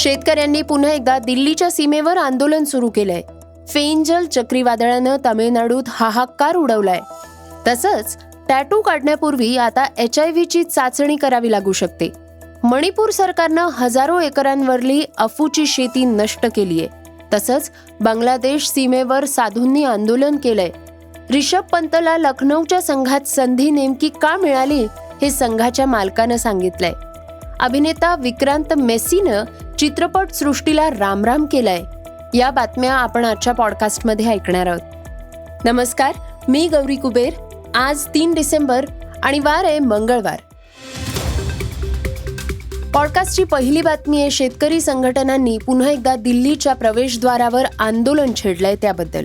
शेतकऱ्यांनी पुन्हा एकदा दिल्लीच्या सीमेवर आंदोलन सुरू केलंय. फेंजल चक्रीवादळानं तामिळनाडूत हाहाकार उडवलाय. तसंच टॅटू काढण्यापूर्वी आता एच आय व्हीची चाचणी करावी लागू शकते. मणिपूर सरकारनं हजारो एकरांवरली अफूची शेती नष्ट केलीय. तसंच बांगलादेश सीमेवर साधूंनी आंदोलन केलंय. रिषभ पंतला लखनौच्या संघात संधी नेमकी का मिळाली हे संघाच्या मालकानं सांगितलंय. अभिनेता विक्रांत मेसीनं चित्रपट सृष्टीला रामराम केलाय या बातम्या आपण आजच्या पॉडकास्टमध्ये ऐकणार आहोत. नमस्कार मी गौरी कुबेर. आज तीन डिसेंबर आणि वार आहे मंगळवार. पॉडकास्टची पहिली बातमी आहे शेतकरी संघटनांनी पुन्हा एकदा दिल्लीच्या प्रवेशद्वारावर आंदोलन छेडलंय त्याबद्दल.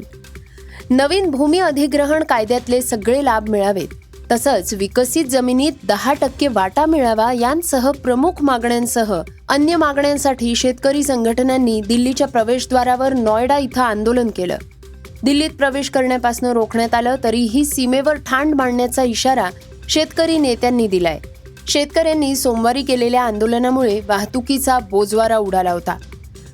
नवीन भूमी अधिग्रहण कायद्यातले सगळे लाभ मिळावेत. तसंच विकसित जमिनीत दहा टक्के वाटा मिळावा यांसह प्रमुख मागण्यांसह अन्य मागण्यांसाठी शेतकरी संघटनांनी दिल्लीच्या प्रवेशद्वारावर नॉयडा इथं आंदोलन केलं. दिल्लीत प्रवेश करण्यापासून रोखण्यात आलं तरीही सीमेवर ठाण मांडण्याचा इशारा शेतकरी नेत्यांनी दिलाय. शेतकऱ्यांनी सोमवारी केलेल्या आंदोलनामुळे वाहतुकीचा बोजवारा उडाला होता.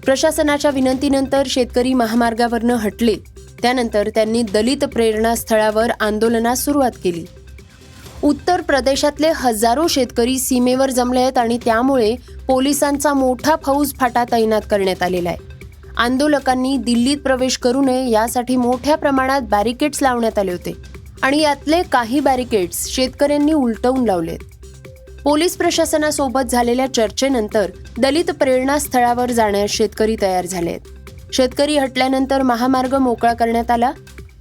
प्रशासनाच्या विनंतीनंतर शेतकरी महामार्गावरनं हटले. त्यानंतर त्यांनी दलित प्रेरणा स्थळावर आंदोलनास सुरुवात केली. उत्तर प्रदेशातले हजारो शेतकरी सीमेवर जमले आहेत आणि त्यामुळे पोलिसांचा मोठा फौज फाटा तैनात करण्यात आलेला आहे. आंदोलकांनी दिल्लीत प्रवेश करू नये यासाठी मोठ्या प्रमाणात बॅरिकेड्स लावण्यात आले होते आणि यातले काही बॅरिकेड्स शेतकऱ्यांनी उलटवून लावलेत. पोलीस प्रशासनासोबत झालेल्या चर्चेनंतर दलित प्रेरणा स्थळावर जाण्यास शेतकरी तयार झालेत. शेतकरी हटल्यानंतर महामार्ग मोकळा करण्यात आला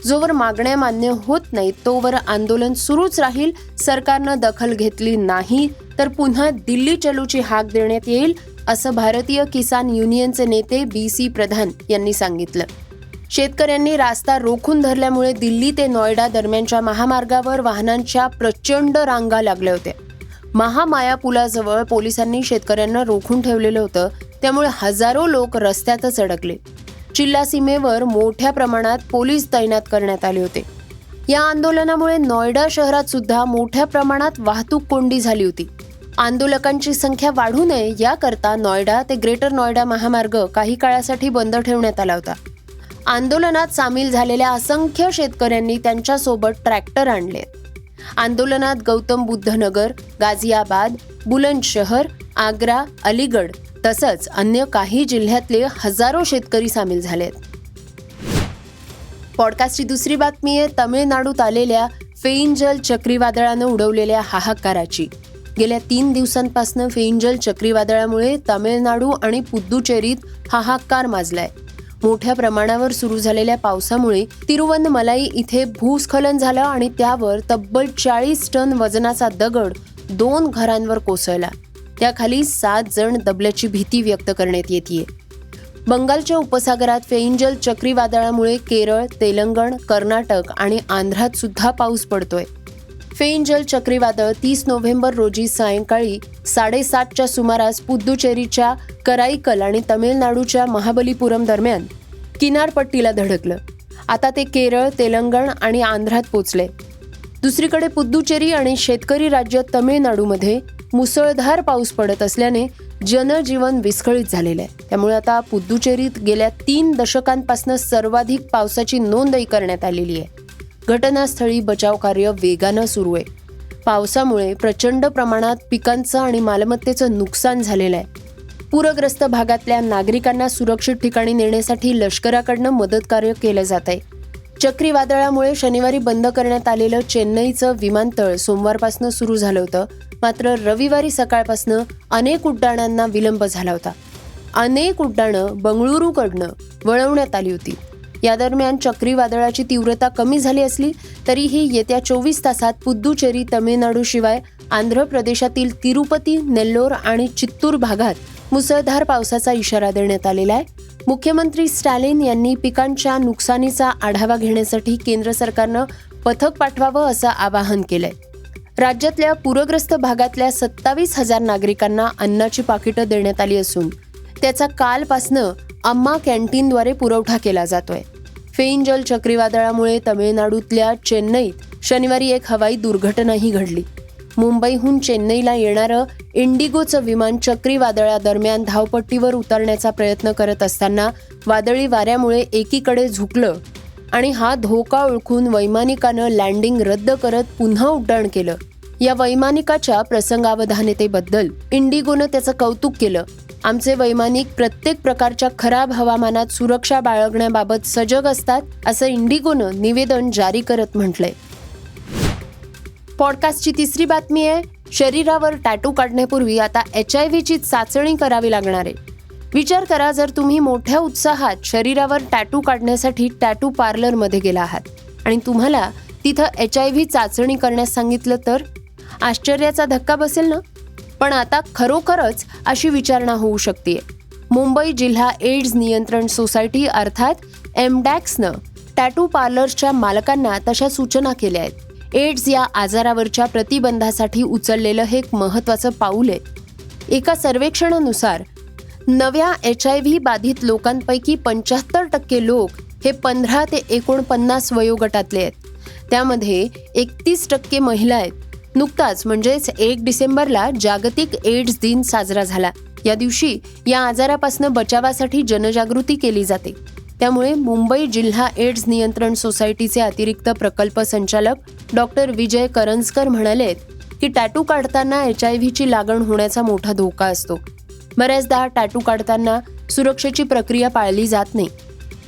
जोवर मागण्या मान्य होत नाहीत तोवर आंदोलन सुरूच राहील. सरकारनं दखल घेतली नाही तर पुन्हा दिल्ली चलूची हाक देण्यात येईल असं भारतीय किसान युनियनचे नेते बी सी प्रधान यांनी सांगितलं. शेतकऱ्यांनी रास्ता रोखून धरल्यामुळे दिल्ली ते नोएडा दरम्यानच्या महामार्गावर वाहनांच्या प्रचंड रांगा लागल्या होत्या. महामाया पुलाजवळ पोलिसांनी शेतकऱ्यांना रोखून ठेवलेलं होतं त्यामुळे हजारो लोक रस्त्यातच अडकले. चिल्ला सीमेवर मोठ्या प्रमाणात पोलीस तैनात करण्यात आले होते. या आंदोलनामुळे नोएडा शहरात सुद्धा मोठ्या प्रमाणात वाहतूक कोंडी झाली होती. आंदोलकांची संख्या वाढू नये याकरता नॉयडा ते ग्रेटर नोएडा महामार्ग काही काळासाठी बंद ठेवण्यात आला होता. आंदोलनात सामील झालेल्या असंख्य शेतकऱ्यांनी त्यांच्यासोबत ट्रॅक्टर आणले. आंदोलनात गौतम बुद्ध नगर गाझियाबाद बुलंदशहर आग्रा अलीगड तसंच अन्य काही जिल्ह्यातले हजारो शेतकरी सामील झालेत. पॉडकास्टची दुसरी बातमी आहे तमिळनाडूत आलेल्या फेइंजल चक्रीवादळानं उडवलेल्या हाहाकाराची. गेल्या तीन दिवसांपासून फेइंजल चक्रीवादळामुळे तामिळनाडू आणि पुद्दुचेरीत हाहाकार माजलाय. मोठ्या प्रमाणावर सुरू झालेल्या पावसामुळे तिरुवनमलाई इथे भूस्खलन झालं आणि त्यावर तब्बल चाळीस टन वजनाचा दगड दोन घरांवर कोसळला. त्याखाली सात जण दबल्याची भीती व्यक्त करण्यात येते. बंगालच्या उपसागरात फेंजल चक्रीवादळामुळे केरळ तेलंगण कर्नाटक आणि आंध्रात सुद्धा पाऊस पडतोय. फेंजल चक्रीवादळ तीस नोव्हेंबर रोजी सायंकाळी साडेसातच्या सुमारास पुद्दुचेरीच्या कराईकल आणि तमिळनाडूच्या महाबलीपुरम दरम्यान किनारपट्टीला धडकलं. आता ते केरळ तेलंगण आणि आंध्रात पोचले. दुसरीकडे पुद्दुचेरी आणि शेतकरी राज्य तमिळनाडूमध्ये मुसळधार पाऊस पडत असल्याने जनजीवन विस्कळीत झालेलं आहे. त्यामुळे आता पुद्दुचेरीत गेल्या तीन दशकांपासून सर्वाधिक पावसाची नोंदही करण्यात आलेली आहे. घटनास्थळी बचाव कार्य वेगानं सुरू आहे. पावसामुळे प्रचंड प्रमाणात पिकांचं आणि मालमत्तेचं नुकसान झालेलं आहे. पूरग्रस्त भागातल्या नागरिकांना सुरक्षित ठिकाणी नेण्यासाठी लष्कराकडनं मदत कार्य केलं जात आहे. चक्रीवादळामुळे शनिवारी बंद करण्यात आलेलं चेन्नईचं विमानतळ सोमवारपासून सुरू झालं होतं. मात्र रविवारी सकाळपासून अनेक उड्डाणांना विलंब झाला होता. अनेक उड्डाणं बंगळुरूकडनं वळवण्यात आली होती. या दरम्यान चक्रीवादळाची तीव्रता कमी झाली असली तरीही येत्या चोवीस तासात पुद्दुचेरी तमिळनाडू शिवाय आंध्र प्रदेशातील तिरुपती नेल्लोर आणि चित्तूर भागात मुसळधार पावसाचा इशारा देण्यात आलेला आहे. मुख्यमंत्री स्टॅलिन यांनी पिकांच्या नुकसानीचा आढावा घेण्यासाठी केंद्र सरकारनं पथक पाठवावं असं आवाहन केलंय. राज्यातल्या पूरग्रस्त भागातल्या सत्तावीस हजार नागरिकांना अन्नाची पाकिटं देण्यात आली असून त्याचा कालपासनं अम्मा कॅन्टीनद्वारे पुरवठा केला जातोय. फेंजल चक्रीवादळामुळे तमिळनाडूतल्या चेन्नईत शनिवारी एक हवाई दुर्घटनाही घडली. मुंबईहून चेन्नईला येणारं इंडिगोचं विमान चक्रीवादळादरम्यान धावपट्टीवर उतरण्याचा प्रयत्न करत असताना वादळी वाऱ्यामुळे एकीकडे झुकलं आणि हा धोका ओळखून वैमानिकानं लँडिंग रद्द करत पुन्हा उड्डाण केलं. या वैमानिकाच्या प्रसंगावधानतेबद्दल इंडिगोनं त्याचं कौतुक केलं. आमचे वैमानिक प्रत्येक प्रकारच्या खराब हवामानात सुरक्षा बाळगण्याबाबत सजग असतात असं इंडिगोनं निवेदन जारी करत म्हटलंय. पॉडकास्टची तिसरी बातमी आहे शरीरावर टॅटू काढण्यापूर्वी आता एच आय व्हीची चाचणी करावी लागणार आहे. विचार करा जर तुम्ही मोठ्या उत्साहात शरीरावर टॅटू काढण्यासाठी टॅटू पार्लरमध्ये गेला आहात आणि तुम्हाला तिथं एच आय व्ही चाचणी करण्यास सांगितलं तर? आश्चर्याचा धक्का बसेल ना? पण आता खरोखरच अशी विचारणा होऊ शकते. मुंबई जिल्हा एड्स नियंत्रण सोसायटी अर्थात एमडॅक्सनं टॅटू पार्लर्सच्या मालकांना तशा सूचना केल्या आहेत. एड्स या आजारावरच्या प्रतिबंधासाठी उचललेलं हे एक महत्त्वाचं पाऊल आहे. एका सर्वेक्षणानुसार नव्या एच आय व्ही बाधित लोकांपैकी पंच्याहत्तर टक्के लोक हे पंधरा ते एकोणपन्नास वयोगटातले आहेत. त्यामध्ये एकतीस टक्के महिला आहेत. नुकताच म्हणजेच एक डिसेंबरला जागतिक एड्स दिन साजरा झाला. या दिवशी या आजारापासून बचावासाठी जनजागृती केली जाते. त्यामुळे मुंबई जिल्हा एड्स नियंत्रण सोसायटीचे अतिरिक्त प्रकल्प संचालक डॉक्टर विजय करंजकर म्हणाले की टॅटू काढताना एच आय व्हीची लागण होण्याचा मोठा धोका असतो. बऱ्याचदा टॅटू काढताना सुरक्षेची प्रक्रिया पाळली जात नाही.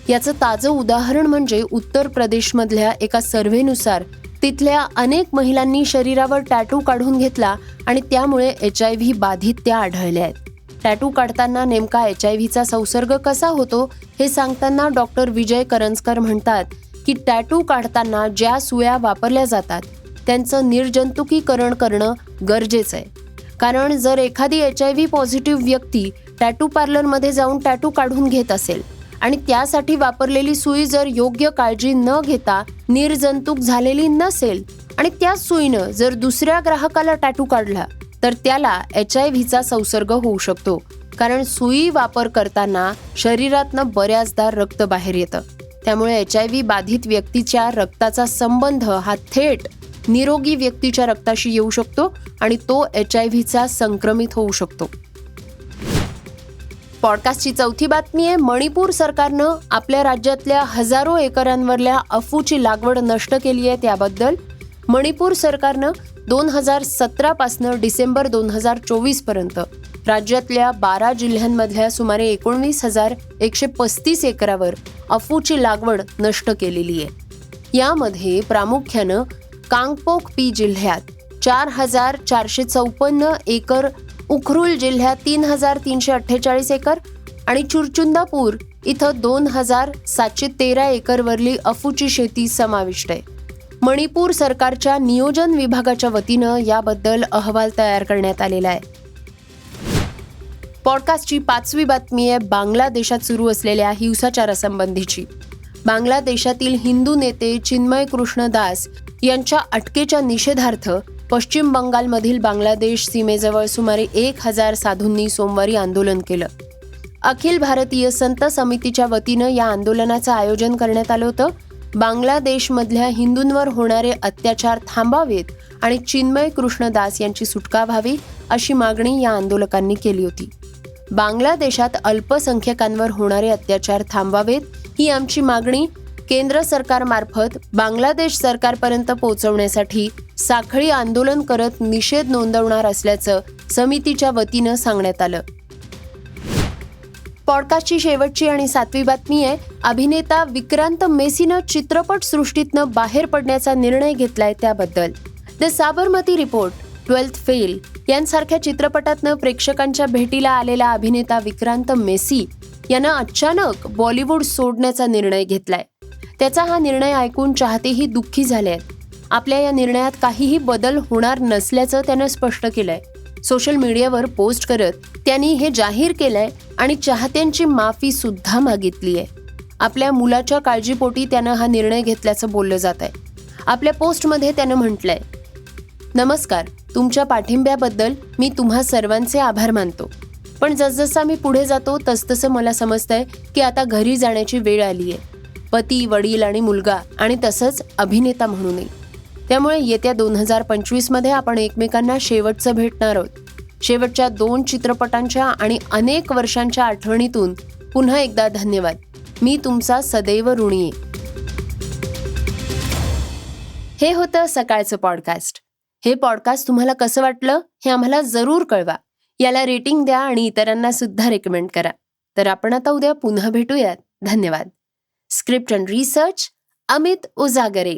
याचं ताजं उदाहरण म्हणजे उत्तर प्रदेशमधल्या एका सर्व्हेनुसार तिथल्या अनेक महिलांनी शरीरावर टॅटू काढून घेतला आणि त्यामुळे एच आय व्ही बाधित त्या आढळल्या आहेत. टॅटू काढताना नेमका एच आय व्हीचा संसर्ग कसा होतो हे सांगताना डॉक्टर विजय करंजकर म्हणतात की टॅटू काढताना ज्या सुया वापरल्या जातात त्यांचं निर्जंतुकीकरण करणं गरजेचं आहे. कारण जर एखादी एच आय व्ही पॉझिटिव्ह व्यक्ती टॅटू पार्लरमध्ये जाऊन टॅटू काढून घेत असेल आणि त्यासाठी वापरलेली सुई जर योग्य काळजी न घेता निर्जंतुक झालेली नसेल आणि त्या सुईनं जर दुसऱ्या ग्राहकाला टॅटू काढला तर त्याला एच आय व्हीचा संसर्ग होऊ शकतो. कारण सुई वापर करताना शरीरातनं बऱ्याचदा रक्त बाहेर येतं. त्यामुळे एच आय व्ही बाधित व्यक्तीच्या रक्ताचा संबंध हा थेट निरोगी व्यक्तीच्या रक्ताशी येऊ शकतो आणि तो एच आय व्हीचा संक्रमित होऊ शकतो. पॉडकास्टची चौथी बातमी आहे मणिपूर सरकारनं आपल्या राज्यातल्या हजारो एकरांवरल्या अफूची लागवड नष्ट केली आहे त्याबद्दल मणिपूर सरकारनं दोन हजार सतरापासनं डिसेंबर दोन हजार चोवीसपर्यंत राज्यातल्या बारा जिल्ह्यांमधल्या सुमारे एकोणवीस हजार एकशे पस्तीस एकरावर अफूची लागवड नष्ट केलेली आहे. यामध्ये प्रामुख्यानं कांगपोक पी जिल्ह्यात चार हजार चारशे चौपन्न एकर उखरुल जिल्ह्यात तीन हजार तीनशे अठ्ठेचाळीस एकर आणि चुरचुंदापूर इथं दोन हजार सातशे तेरा एकरवरली अफूची शेती समाविष्ट आहे. मणिपूर सरकारच्या नियोजन विभागाच्या वतीनं याबद्दल अहवाल तयार करण्यात आलेला आहे. पॉडकास्टची पाचवी बातमी आहे बांगलादेशात सुरू असलेल्या हिंसाचारासंबंधीची. बांगलादेशातील हिंदू नेते चिन्मय कृष्ण दास यांच्या अटकेच्या निषेधार्थ पश्चिम बंगालमधील बांगलादेश सीमेजवळ सुमारे एक हजार साधूंनी सोमवारी आंदोलन केलं. अखिल भारतीय संत समितीच्या वतीनं या आंदोलनाचं आयोजन करण्यात आलं होतं. बांगलादेशमधल्या हिंदूंवर होणारे अत्याचार थांबावेत आणि चिन्मय कृष्णदास यांची सुटका व्हावी अशी मागणी या आंदोलकांनी केली होती. बांगलादेशात अल्पसंख्यकांवर होणारे अत्याचार थांबावेत ही आमची मागणी केंद्र सरकारमार्फत बांगलादेश सरकारपर्यंत पोहोचवण्यासाठी साखळी आंदोलन करत निषेध नोंदवणार असल्याचं समितीच्या वतीनं सांगण्यात आलं. पॉडकास्टची शेवटची आणि सातवी बातमी आहे अभिनेता विक्रांत मेसीनं चित्रपटसृष्टीतनं बाहेर पडण्याचा निर्णय घेतलाय त्याबद्दल. The Sabarmati report twelfth fail यांसारख्या चित्रपटातनं प्रेक्षकांच्या भेटीला आलेला अभिनेता विक्रांत मेसी यानं अचानक बॉलिवूड सोडण्याचा निर्णय घेतलाय. त्याचा हा निर्णय ऐकून चाहतेही दुःखी झाले आहेत. आपल्या या निर्णयात काहीही बदल होणार नसल्याचं त्यानं स्पष्ट केलंय. सोशल मीडियावर पोस्ट करत त्यांनी हे जाहीर केलंय आणि चाहत्यांची माफी सुद्धा मागितली आहे. आपल्या मुलाच्या काळजीपोटी त्यानं हा निर्णय घेतल्याचं बोललं जात आहे आपल्या पोस्टमध्ये त्यानं म्हटलंय नमस्कार तुमच्या पाठिंब्याबद्दल मी तुम्हा सर्वांचे आभार मानतो. पण जसजसा मी पुढे जातो तसतसं मला समजतंय की आता घरी जाण्याची वेळ आली आहे पती वडील आणि मुलगा आणि तसंच अभिनेता म्हणूनही. त्यामुळे येत्या दोन हजार पंचवीसमध्ये आपण एकमेकांना शेवटचं भेटणार आहोत. शेवटच्या दोन चित्रपटांच्या आणि अनेक वर्षांच्या आठवणीतून पुन्हा एकदा धन्यवाद. मी तुमचा सदैव ऋणी. हे होतं सकाळचं पॉडकास्ट. हे पॉडकास्ट तुम्हाला कसं वाटलं हे आम्हाला जरूर कळवा. याला रेटिंग द्या आणि इतरांना सुद्धा रेकमेंड करा. तर आपण आता उद्या पुन्हा भेटूयात. धन्यवाद. Script and research Amit Uzagare.